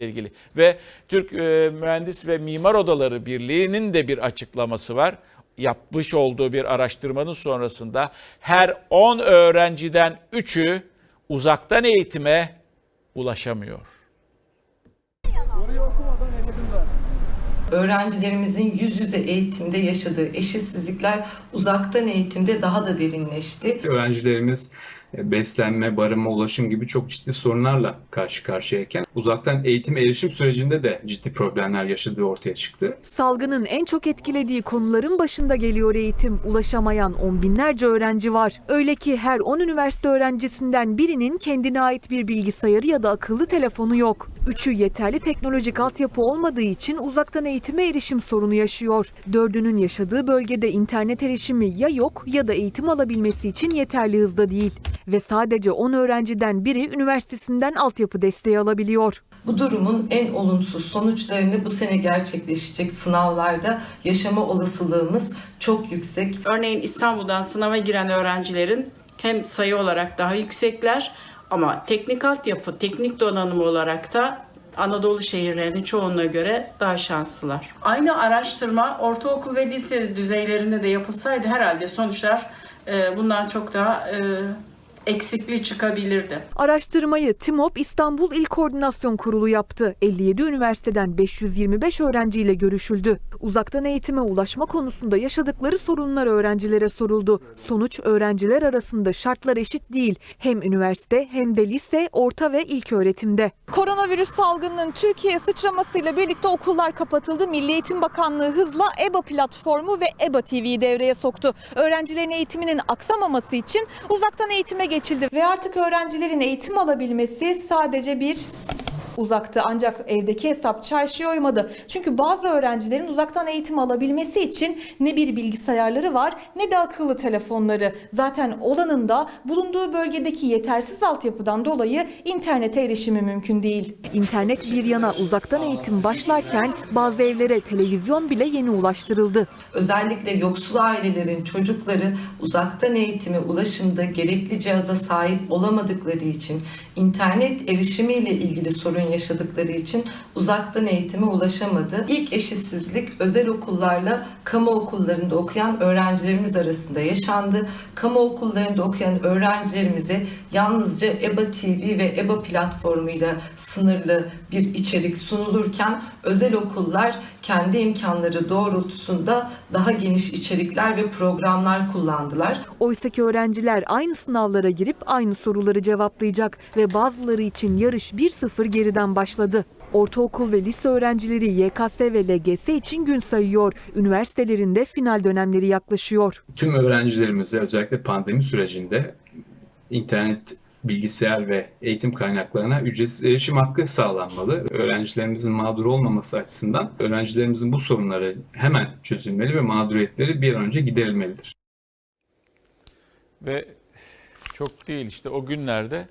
ilgili. Ve Türk e, Mühendis ve Mimar Odaları Birliği'nin de bir açıklaması var. Yapmış olduğu bir araştırmanın sonrasında her 10 öğrenciden 3'ü uzaktan eğitime ulaşamıyor. Öğrencilerimizin yüz yüze eğitimde yaşadığı eşitsizlikler uzaktan eğitimde daha da derinleşti. Öğrencilerimiz beslenme, barınma, ulaşım gibi çok ciddi sorunlarla karşı karşıyayken uzaktan eğitim erişim sürecinde de ciddi problemler yaşadığı ortaya çıktı. Salgının en çok etkilediği konuların başında geliyor eğitim. Ulaşamayan on binlerce öğrenci var. Öyle ki her 10 üniversite öğrencisinden birinin kendine ait bir bilgisayarı ya da akıllı telefonu yok. Üçü yeterli teknolojik altyapı olmadığı için uzaktan eğitime erişim sorunu yaşıyor. Dördünün yaşadığı bölgede internet erişimi ya yok ya da eğitim alabilmesi için yeterli hızda değil. Ve sadece 10 öğrenciden biri üniversitesinden altyapı desteği alabiliyor. Bu durumun en olumsuz sonuçlarını bu sene gerçekleşecek sınavlarda yaşama olasılığımız çok yüksek. Örneğin İstanbul'dan sınava giren öğrencilerin hem sayı olarak daha yüksekler ama teknik altyapı, teknik donanım olarak da Anadolu şehirlerinin çoğunluğuna göre daha şanslılar. Aynı araştırma ortaokul ve lise düzeylerinde de yapılsaydı herhalde sonuçlar e, bundan çok daha e, eksikli çıkabilirdi. Araştırmayı TİMOP İstanbul İl Koordinasyon Kurulu yaptı. 57 üniversiteden 525 öğrenciyle görüşüldü. Uzaktan eğitime ulaşma konusunda yaşadıkları sorunlar öğrencilere soruldu. Sonuç öğrenciler arasında şartlar eşit değil. Hem üniversite hem de lise, orta ve ilk öğretimde. Koronavirüs salgınının Türkiye sıçramasıyla birlikte okullar kapatıldı. Milli Eğitim Bakanlığı hızla EBA platformu ve EBA TV'yi devreye soktu. Öğrencilerin eğitiminin aksamaması için uzaktan eğitime geçildi. Ve artık öğrencilerin eğitim alabilmesi sadece bir uzaktı ancak evdeki hesap çarşıya uymadı. Çünkü bazı öğrencilerin uzaktan eğitim alabilmesi için ne bir bilgisayarları var ne de akıllı telefonları. Zaten olanın da bulunduğu bölgedeki yetersiz altyapıdan dolayı internete erişimi mümkün değil. İnternet bir yana uzaktan eğitim başlarken bazı evlere televizyon bile yeni ulaştırıldı. Özellikle yoksul ailelerin çocukları uzaktan eğitime ulaşımda gerekli cihaza sahip olamadıkları için, internet erişimiyle ilgili sorun yaşadıkları için uzaktan eğitime ulaşamadı. İlk eşitsizlik özel okullarla kamu okullarında okuyan öğrencilerimiz arasında yaşandı. Kamu okullarında okuyan öğrencilerimize yalnızca EBA TV ve EBA platformuyla sınırlı bir içerik sunulurken özel okullar kendi imkanları doğrultusunda daha geniş içerikler ve programlar kullandılar. Oysaki öğrenciler aynı sınavlara girip aynı soruları cevaplayacak ve bazıları için yarış 1-0 geriden başladı. Ortaokul ve lise öğrencileri YKS ve LGS için gün sayıyor. Üniversitelerinde final dönemleri yaklaşıyor. Tüm öğrencilerimize özellikle pandemi sürecinde internet, bilgisayar ve eğitim kaynaklarına ücretsiz erişim hakkı sağlanmalı. Öğrencilerimizin mağdur olmaması açısından öğrencilerimizin bu sorunları hemen çözülmeli ve mağduriyetleri bir an önce giderilmelidir. Ve çok değil işte o günlerde